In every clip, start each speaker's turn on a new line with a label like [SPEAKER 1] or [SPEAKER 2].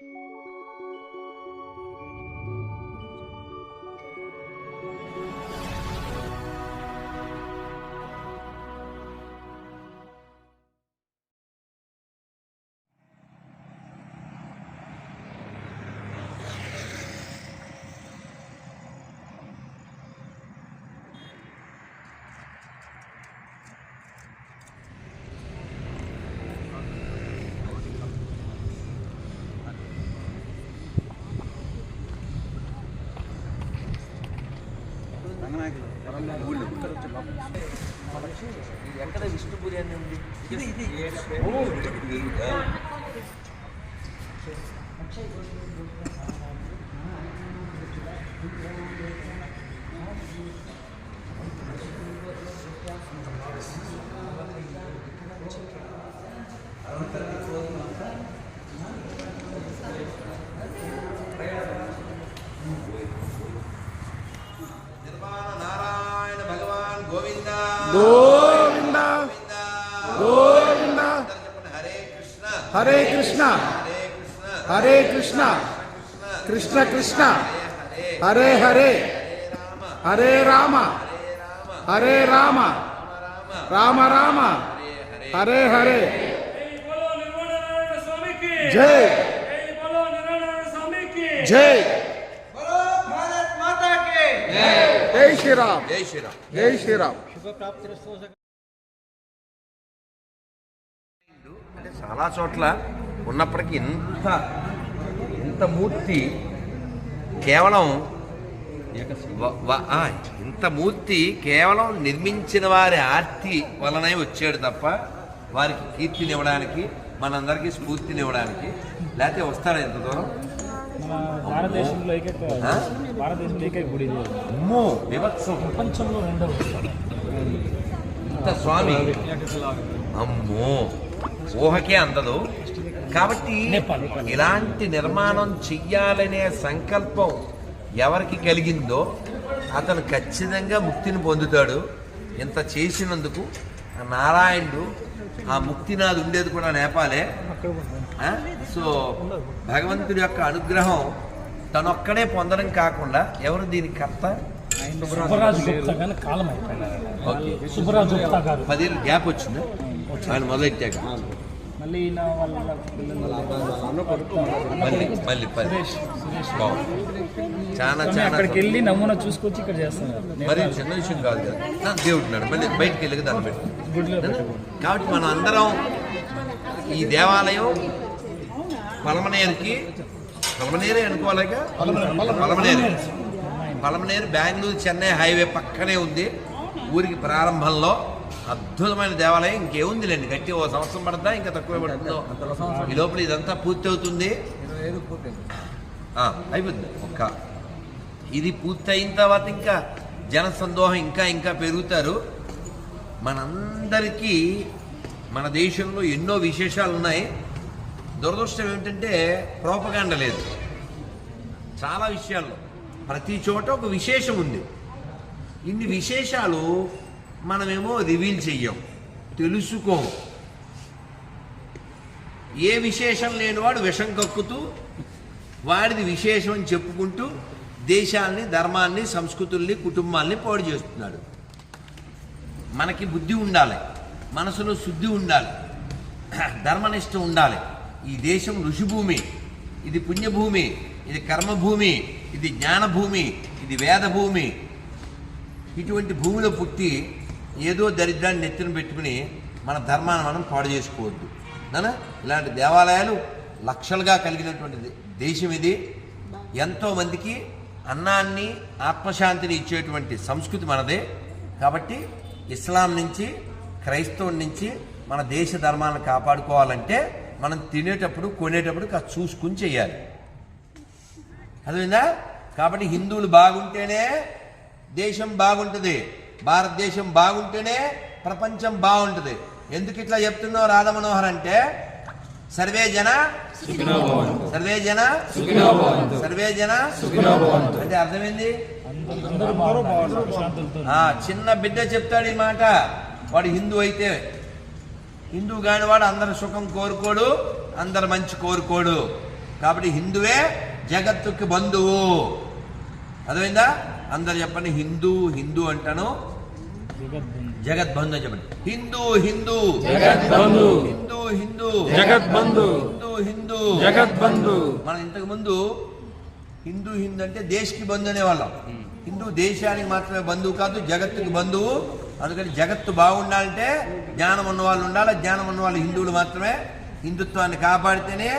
[SPEAKER 1] Música ఎక్కడ విష్ణుపురి అని ఉంది? ఇది ఇది. ఓ, ఇది, गोविंद
[SPEAKER 2] गोविंद। हरे
[SPEAKER 1] कृष्णा हरे
[SPEAKER 2] कृष्णा, कृष्ण कृष्ण। हरे
[SPEAKER 1] हरे हरे
[SPEAKER 2] राम हरे
[SPEAKER 3] राम राम राम। हरे
[SPEAKER 2] हरे।
[SPEAKER 3] जय। जय।
[SPEAKER 2] జై శ్రీరామ్.
[SPEAKER 1] జై శ్రీరామ్.
[SPEAKER 2] జై శ్రీరామ్.
[SPEAKER 1] అంటే చాలా చోట్ల ఉన్నప్పటికీ ఇంత ఇంత మూర్తి కేవలం ఇంత మూర్తి కేవలం నిర్మించిన వారి ఆర్తి వలనే వచ్చాడు తప్ప వారికి కీర్తినివ్వడానికి మనందరికీ స్ఫూర్తినివ్వడానికి లేకపోతే వస్తాడు ఎంత దూరం?
[SPEAKER 4] భారతదేశంలో? భారతదేశంలో ఏకైక గుడి.
[SPEAKER 1] అమ్మో! వివత్సం
[SPEAKER 4] ప్రపంచంలో రెండవ
[SPEAKER 1] ఇంత స్వామి. అమ్మో! ఊహకే అందదు. కాబట్టి. ఇలాంటి నిర్మాణం చెయ్యాలనే సంకల్పం ఎవరికి కలిగిందో అతను ఖచ్చితంగా ముక్తిని పొందుతాడు. ఇంత చేసినందుకు నారాయణుడు ఆ ముక్తినాథ్ ఉండేది కూడా నేపాలే? సో భగవంతుడి యొక్క అనుగ్రహం తనొక్కడే పొందడం కాకుండా ఎవరు దీని కర్త? పదేళ్ళు గ్యాప్ వచ్చింది? ఆయన మొదలెట్టాక.
[SPEAKER 4] మళ్ళీ ఈయన వాళ్ళ
[SPEAKER 1] చాలా చాలా
[SPEAKER 4] అక్కడికి వెళ్ళి నమూనా చూసుకొచ్చి ఇక్కడ చేస్తున్నారు.
[SPEAKER 1] మరి చిన్న విషయం కాదు కదా. దేవుడు ఉన్నాడు. మళ్ళీ బయటికి వెళ్ళి దాన్ని పెట్టి
[SPEAKER 4] గుడిలో
[SPEAKER 1] కాబట్టి మనం అందరం ఈ దేవాలయం పలమనేరుకి పలమనేరే అనుకోవాలిగా? పలమనేరు. పలమనేరు బెంగళూరు చెన్నై హైవే పక్కనే ఉంది. ఊరికి ప్రారంభంలో. అద్భుతమైన దేవాలయం. ఇంకేముందిలేండి గట్టి ఓ సంవత్సరం పడతా ఇంకా తక్కువ పడుతుందో? ఈ లోపల ఇదంతా పూర్తి అవుతుంది ఆ, అయిపోద్ది ఒక్క. ఇది పూర్తయిన తర్వాత ఇంకా జన సందోహం ఇంకా ఇంకా పెరుగుతారు. మనందరికీ మన దేశంలో ఎన్నో విశేషాలు ఉన్నాయి. దురదృష్టం ఏమిటంటే ప్రోపగాండ లేదు. చాలా విషయాల్లో. ప్రతి చోట ఒక విశేషం ఉంది. ఇన్ని విశేషాలు మనమేమో రివీల్ చెయ్యం. తెలుసుకో. ఏ విశేషం లేనివాడు విషం కక్కుతూ వాడిది విశేషం అని చెప్పుకుంటూ దేశాల్ని ధర్మాన్ని సంస్కృతుల్ని కుటుంబాల్ని పాడు చేస్తున్నాడు. మనకి బుద్ధి ఉండాలి. మనసులో శుద్ధి ఉండాలి. ధర్మనిష్ట ఉండాలి. ఈ దేశం ఋషిభూమి. ఇది పుణ్యభూమి. ఇది కర్మభూమి. ఇది జ్ఞానభూమి. ఇది వేదభూమి. ఇటువంటి భూమిలో పుట్టి ఏదో దరిద్రాన్ని నెత్తిన పెట్టుకుని మన ధర్మాన్ని మనం పాడు చేసుకోవద్దు. నానా? ఇలాంటి దేవాలయాలు లక్షలుగా కలిగినటువంటిది. దేశం ఇది. ఎంతోమందికి అన్నాన్ని ఆత్మశాంతిని ఇచ్చేటువంటి సంస్కృతి మనదే. కాబట్టి ఇస్లాం నుంచి క్రైస్తవం నుంచి మన దేశ ధర్మాలను కాపాడుకోవాలంటే మనం తినేటప్పుడు కొనేటప్పుడు చూసుకుని చేయాలి. అర్థమైందా? కాబట్టి హిందువులు బాగుంటేనే దేశం బాగుంటుంది. భారతదేశం బాగుంటేనే ప్రపంచం బాగుంటుంది. ఎందుకు ఇట్లా చెప్తున్నావు రాధమనోహర్ అంటే సర్వే జన సర్వే జన సర్వే జన అంటే అర్థమైంది? చిన్న బిడ్డ చెప్తాడు ఈ మాట. వాడు హిందూ అయితే హిందూ కాని వాడు అందరి సుఖం కోరుకోడు అందరు మంచి కోరుకోడు. కాబట్టి హిందువే జగత్తుకి బంధువు. అర్థమైందా? అందరు చెప్పండి హిందూ హిందూ అంటాను జగద్బంధు అని చెప్పండి. హిందూ హిందూ.
[SPEAKER 4] జగద్బంధు.
[SPEAKER 1] హిందూ హిందూ.
[SPEAKER 4] జగద్బంధు.
[SPEAKER 1] హిందూ హిందూ.
[SPEAKER 4] జగద్బంధు.
[SPEAKER 1] మనం ఇంతకు ముందు హిందూ హిందూ అంటే దేశకి బంధు అనేవాళ్ళం. హిందూ దేశానికి మాత్రమే బంధువు కాదు జగత్తుకి బంధువు. అందుకని జగత్తు బాగుండాలంటే జ్ఞానం ఉన్న వాళ్ళు ఉండాలి జ్ఞానం ఉన్న వాళ్ళు హిందువులు మాత్రమే హిందుత్వాన్ని కాపాడితేనే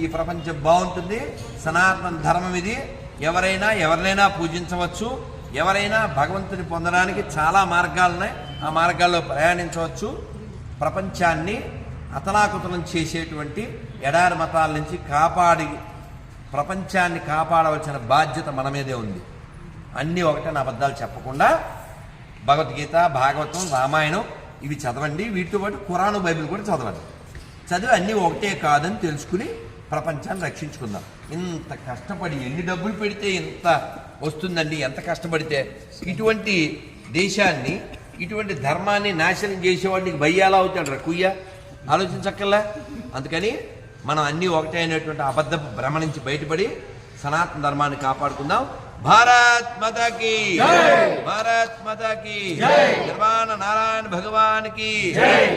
[SPEAKER 1] ఈ ప్రపంచం బాగుంటుంది. సనాతన ధర్మం ఇది. ఎవరైనా ఎవరినైనా పూజించవచ్చు. ఎవరైనా భగవంతుని పొందడానికి చాలా మార్గాలున్నాయి. ఆ మార్గాల్లో ప్రయాణించవచ్చు. ప్రపంచాన్ని అతలాకుతలం చేసేటువంటి ఎడారి మతాల నుంచి కాపాడి ప్రపంచాన్ని కాపాడవలసిన బాధ్యత మన మీదే ఉంది. అన్నీ ఒకటే నా అబద్ధాలు చెప్పకుండా భగవద్గీత భాగవతం రామాయణం ఇవి చదవండి. వీటితో పాటు కురాను బైబిల్ కూడా చదవండి. చదివి అన్నీ ఒకటే కాదని తెలుసుకుని ప్రపంచాన్ని రక్షించుకుందాం. ఇంత కష్టపడి ఎన్ని డబ్బులు పెడితే ఇంత వస్తుందండి ఎంత కష్టపడితే? ఇటువంటి దేశాన్ని ఇటువంటి ధర్మాన్ని నాశనం చేసేవాడికి భయ్యాలా అవుతాడు రా కుయ్య? ఆలోచించక్కల్లా అందుకని మనం అన్నీ ఒకటే అయినటువంటి అబద్ధపు భ్రమ నుంచి బయటపడి సనాతన ధర్మాన్ని కాపాడుకుందాం. భారత్ మాతాకి! భారత్ మాతాకి! నిర్వాణ నారాయణ భగవాన్కి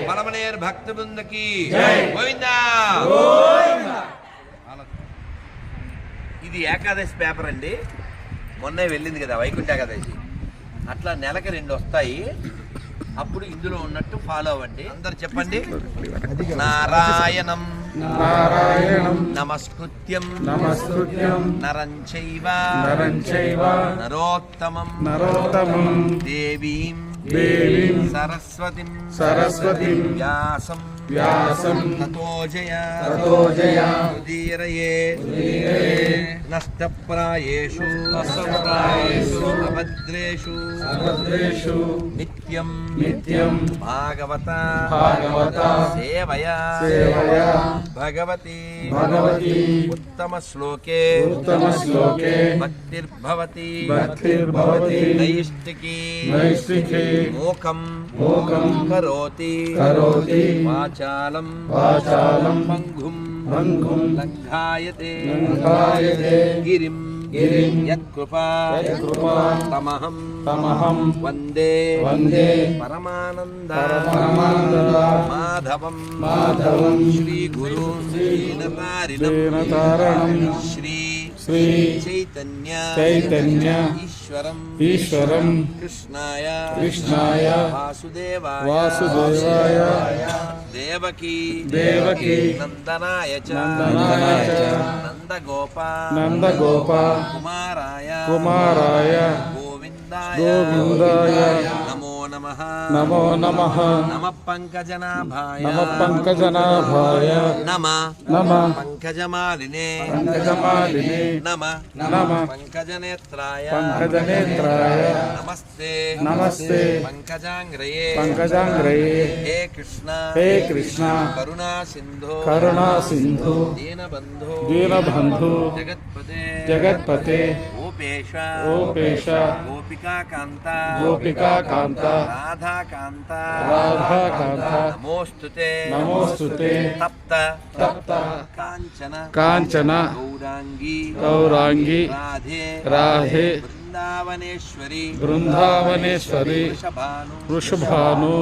[SPEAKER 1] పరమనేర్ భక్త బృందకి గోవిందా! ఇది ఏకాదశి పేపర్ అండి. మొన్నే వెళ్ళింది కదా వైకుంఠ ఏకాదశి. అట్లా నెలకి రెండు వస్తాయి. అప్పుడు ఇందులో ఉన్నట్టు ఫాలో అవ్వండి. అందరు చెప్పండి. నారాయణం.
[SPEAKER 2] నారాయణం.
[SPEAKER 1] నమస్కృత్యం.
[SPEAKER 2] నమస్కృత్యం.
[SPEAKER 1] నరం చైవ.
[SPEAKER 2] నరం చైవ.
[SPEAKER 1] నరోత్తమం.
[SPEAKER 2] నరోత్తమం.
[SPEAKER 1] దేవీం.
[SPEAKER 2] देवीं
[SPEAKER 1] सरस्वतीं
[SPEAKER 2] सरस्वतीं
[SPEAKER 1] व्यासं
[SPEAKER 2] व्यासं
[SPEAKER 1] ततो उदीरये नष्टप्रायेषु
[SPEAKER 2] नष्टप्रायेषु
[SPEAKER 1] अभद्रेषु
[SPEAKER 2] अभद्रेषु
[SPEAKER 1] नित्यं
[SPEAKER 2] नित्यं
[SPEAKER 1] भागवता
[SPEAKER 2] भागवता
[SPEAKER 1] सेवया
[SPEAKER 2] सेवया
[SPEAKER 1] भगवती भगवती
[SPEAKER 2] उत्तमश्लोके उत्तमश्लोके
[SPEAKER 1] भक्तिर्भवति
[SPEAKER 2] भक्तिर्भवति
[SPEAKER 1] नैष्टिकी
[SPEAKER 2] नैष्टिकी
[SPEAKER 1] మూకం
[SPEAKER 2] మూకం
[SPEAKER 1] కరోతి
[SPEAKER 2] కరోతి
[SPEAKER 1] వాచాలం
[SPEAKER 2] వాచాలం
[SPEAKER 1] పంగుం
[SPEAKER 2] పంగుం
[SPEAKER 1] లంఘాయతే
[SPEAKER 2] లంఘాయతే
[SPEAKER 1] గిరిం
[SPEAKER 2] గిరిం
[SPEAKER 1] యత్కృపా
[SPEAKER 2] యత్కృపా
[SPEAKER 1] తమహం
[SPEAKER 2] తమహం
[SPEAKER 1] వందే
[SPEAKER 2] వందే
[SPEAKER 1] పరమానంద
[SPEAKER 2] పరమానంద
[SPEAKER 1] మాధవం
[SPEAKER 2] మాధవం
[SPEAKER 1] శ్రీ గురు శ్రీనతారిణం
[SPEAKER 2] దీనతారణం
[SPEAKER 1] శ్రీ
[SPEAKER 2] श्री
[SPEAKER 1] चैतन्य
[SPEAKER 2] चैतन्य
[SPEAKER 1] ईश्वरम्
[SPEAKER 2] ईश्वरम्
[SPEAKER 1] कृष्णाय
[SPEAKER 2] कृष्णाय
[SPEAKER 1] वासुदेवाय
[SPEAKER 2] वासुदेवाय
[SPEAKER 1] देवकी
[SPEAKER 2] देवकी
[SPEAKER 1] नंदनाय च
[SPEAKER 2] नन्दनाय च
[SPEAKER 1] कुमाराय
[SPEAKER 2] कुमाराय
[SPEAKER 1] కుమారాయ గోవిందాయ
[SPEAKER 2] గోవిందాయ
[SPEAKER 1] నమో నమ
[SPEAKER 2] నమో నమః
[SPEAKER 1] నమ పంకజనాభాయ
[SPEAKER 2] నమ పంకజనాభాయ
[SPEAKER 1] నమ
[SPEAKER 2] నమ
[SPEAKER 1] పంకజమాలినే
[SPEAKER 2] పంకజమాలినే
[SPEAKER 1] నమ
[SPEAKER 2] నమ
[SPEAKER 1] పంకజనేత్రాయ
[SPEAKER 2] పంకజనేత్రాయ
[SPEAKER 1] నమస్తే
[SPEAKER 2] నమస్తే
[SPEAKER 1] పంకజాంగ్రయే
[SPEAKER 2] పంకజాంగ్రయే
[SPEAKER 1] హే కృష్ణ
[SPEAKER 2] హే కృష్ణ
[SPEAKER 1] కరుణా సింధు
[SPEAKER 2] కరుణా సింధు
[SPEAKER 1] गोपेशा।
[SPEAKER 2] गोपेशा।
[SPEAKER 1] गोपिका
[SPEAKER 2] कांता
[SPEAKER 1] गोपिका
[SPEAKER 2] कांता
[SPEAKER 1] राधा
[SPEAKER 2] कांता
[SPEAKER 1] राधा
[SPEAKER 2] कांता
[SPEAKER 1] नमोस्तुते
[SPEAKER 2] नमोस्तुते
[SPEAKER 1] तप्त।
[SPEAKER 2] तप्त।
[SPEAKER 1] कांचना
[SPEAKER 2] कांचना
[SPEAKER 1] गौरांगी
[SPEAKER 2] गौरांगी
[SPEAKER 1] राधे।
[SPEAKER 2] राधे।
[SPEAKER 1] బృందావనేశ్వరి
[SPEAKER 2] బృందావనేశ్వరి
[SPEAKER 1] వృషభాను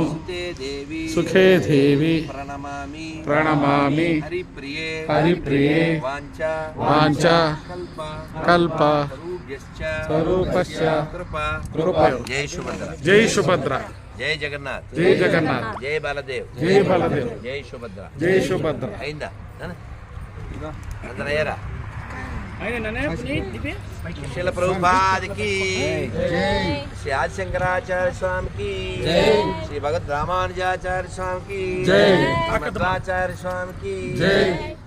[SPEAKER 2] సుఖే దేవి
[SPEAKER 1] ప్రణమామి
[SPEAKER 2] ప్రణమామి
[SPEAKER 1] హరిప్రియే
[SPEAKER 2] హరిప్రియే
[SPEAKER 1] వాంఛ
[SPEAKER 2] వాంఛ
[SPEAKER 1] కల్ప
[SPEAKER 2] స్వరూపశ్చ
[SPEAKER 1] కృప
[SPEAKER 2] కృప
[SPEAKER 1] జై సుభద్ర
[SPEAKER 2] జై సుభద్ర
[SPEAKER 1] జై జగన్నాథ్
[SPEAKER 2] జై జగన్నాథ్
[SPEAKER 1] జై బలదేవ్
[SPEAKER 2] జై బలదేవ్
[SPEAKER 1] జై సుభద్ర
[SPEAKER 2] జై సుభద్ర
[SPEAKER 1] అయిందా शिल प्रभुपाद की श्री आदि शंकराचार्य स्वामी की श्री भगत रामानुजाचार्य स्वामी
[SPEAKER 2] की
[SPEAKER 1] मध्वाचार्य स्वामी
[SPEAKER 2] की